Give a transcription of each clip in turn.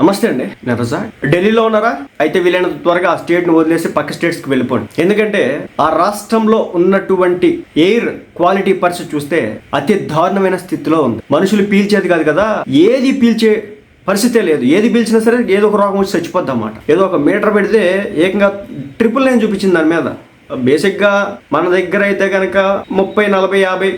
నమస్తే అండి. నేను ఢిల్లీలో ఉన్నారా? అయితే వీలైనంత త్వరగా ఆ స్టేట్ను వదిలేసి పక్క స్టేట్స్కి వెళ్ళిపోండి. ఎందుకంటే ఆ రాష్ట్రంలో ఉన్నటువంటి ఎయిర్ క్వాలిటీ పరిస్థితి చూస్తే అతి దారుణమైన స్థితిలో ఉంది. మనుషులు పీల్చేది కాదు కదా ఏది పీల్చే పరిస్థితే లేదు. ఏది పీల్చినా సరే ఏదో ఒక రోగం వచ్చి చచ్చిపోద్ది అన్నమాట. ఏదో ఒక మీటర్ పెడితే ఏకంగా ట్రిపుల్ లైన్ చూపించింది దాని మీద. బేసిక్గా మన దగ్గర అయితే కనుక ముప్పై నలభై యాభై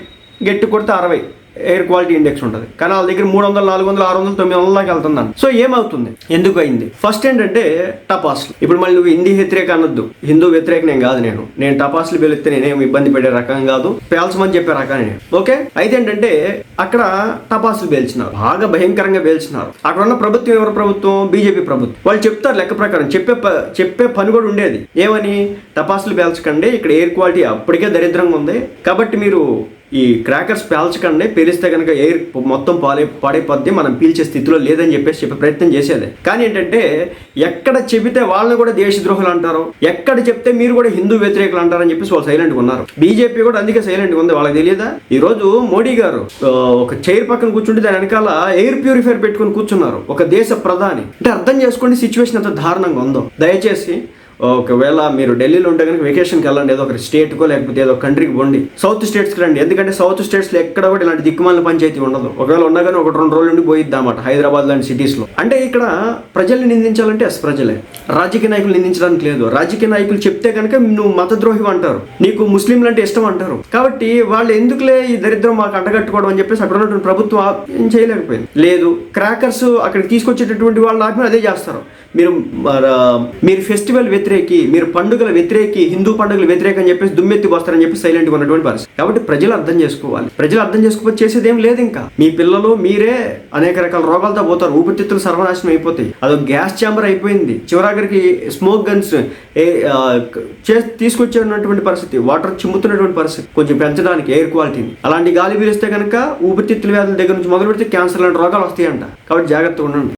గట్టి కొడితే అరవై. ఎయిర్ క్వాలిటీ ఇండెక్స్ ఉంటుంది. కానీ వాళ్ళ దగ్గర మూడు వందలు నాలుగు వందలు ఆరు వందలు తొమ్మిది వందల దాకా వెళ్తుందండి సో ఏమవుతుంది? ఎందుకు అయింది? ఫస్ట్ ఏంటంటే టపాస్లు. ఇప్పుడు మళ్ళీ నువ్వు హిందీ వ్యతిరేక అనొద్దు. హిందూ వ్యతిరేక నేను కాదు నేను. నేను టపాస్లు వెళితే నేనేం ఇబ్బంది పడే రకం కాదు. పేల్చమని చెప్పే రకాన్ని నేను. ఓకే? అయితే ఏంటంటే అక్కడ టపాసులు పేల్చినారు. బాగా భయంకరంగా పేల్చినారు. అక్కడ ఉన్న ప్రభుత్వం ఎవరు ప్రభుత్వం? బీజేపీ ప్రభుత్వం. వాళ్ళు చెప్తారు లెక్క ప్రకారం. చెప్పే ప- చెప్పే పని కూడా ఉండేది. ఏమని? టపాసులు పేల్చకండి. ఇక్కడ ఎయిర్ క్వాలిటీ అప్పటికే దరిద్రంగా ఉంది. కాబట్టి మీరు ఈ క్రాకర్స్ పేల్చకండి పేలిస్తే కనుక ఎయిర్ మొత్తం పాలే పాడైపోద్ది మనం పీల్చే స్థితిలో లేదని చెప్పేసి చెప్పే ప్రయత్నం చేసేది. కానీ ఏంటంటే ఎక్కడ చెబితే వాళ్ళని కూడా దేశద్రోహులు అంటారు ఎక్కడ చెప్తే మీరు కూడా హిందూ వ్యతిరేకులు అంటారని చెప్పేసి వాళ్ళు సైలెంట్గా ఉన్నారు. బీజేపీ కూడా అందుకే సైలెంట్గా ఉంది వాళ్ళకి తెలియదా? ఈ రోజు మోడీ గారు ఒక చైర్ పక్కన కూర్చుంటే దాని వెనకాల ఎయిర్ ప్యూరిఫైర్ పెట్టుకొని కూర్చున్నారు ఒక దేశ ప్రధాని. అంటే అర్థం చేసుకోండి సిచ్యువేషన్ ఎంత దారుణంగా ఉందో. దయచేసి ఒకవేళ మీరు ఢిల్లీలో ఉంటే కనుక వెకేషన్కి వెళ్ళండి. ఏదో ఒక స్టేట్కో లేకపోతే ఏదో కంట్రీకి పోండి. సౌత్ స్టేట్స్కి రండి. ఎందుకంటే సౌత్ స్టేట్స్లో ఎక్కడ కూడా ఇలాంటి దిక్కుమాలిన పంచాయతీ ఉండదు. ఒకవేళ ఉన్నా కానీ ఒక రెండు రోజులు నుండి పోయిద్దామాట హైదరాబాద్ లాంటి సిటీస్లో అంటే ఇక్కడ ప్రజల్ని నిందించాలంటే అస్ ప్రజలే. రాజకీయ నాయకులు నిందించడానికి లేదు. రాజకీయ నాయకులు చెప్తే కనుక నువ్వు మతద్రోహి అంటారు. నీకు ముస్లింలు అంటే ఇష్టం అంటారు. కాబట్టి వాళ్ళు ఎందుకులే ఈ దరిద్రం మాకు అంటగట్టుకోవడం అని చెప్పేసి అక్కడ ఉన్నటువంటి ప్రభుత్వం ఏం చేయలేకపోయింది. లేదు క్రాకర్స్ అక్కడికి తీసుకొచ్చేటటువంటి వాళ్ళు ఆత్మ అదే చేస్తారు. మీరు మీరు ఫెస్టివల్ వ్యతిరేక మీరు పండుగల వ్యతిరేకి హిందూ పండుగల వ్యతిరేకం అని చెప్పేసి దుమ్మెత్తి వస్తారని చెప్పి సైలెంట్గా ఉన్నటువంటి పరిస్థితి. కాబట్టి ప్రజలు అర్థం చేసుకోవాలి. ప్రజలు అర్థం చేసుకోకపోతే చేసేది ఏం లేదు ఇంకా. మీ పిల్లలు మీరే అనేక రకాల రోగాలతో పోతారు. ఊపిరితిత్తులు సర్వనాశనం అయిపోతాయి. అది గ్యాస్ ఛాంబర్ అయిపోయింది. చివరాఖరికి స్మోక్ గన్స్ తీసుకొచ్చేటువంటి పరిస్థితి. వాటర్ చిమ్ముతున్నటువంటి పరిస్థితి. కొంచెం పెంచడానికి ఎయిర్ క్వాలిటీని అలాంటి గాలి పీలిస్తే కనుక ఊపిరితిత్తుల వ్యాధుల దగ్గర నుంచి మొదలు పెడితే క్యాన్సర్ లాంటి రోగాలు వస్తాయంట. కాబట్టి జాగ్రత్తగా ఉండండి.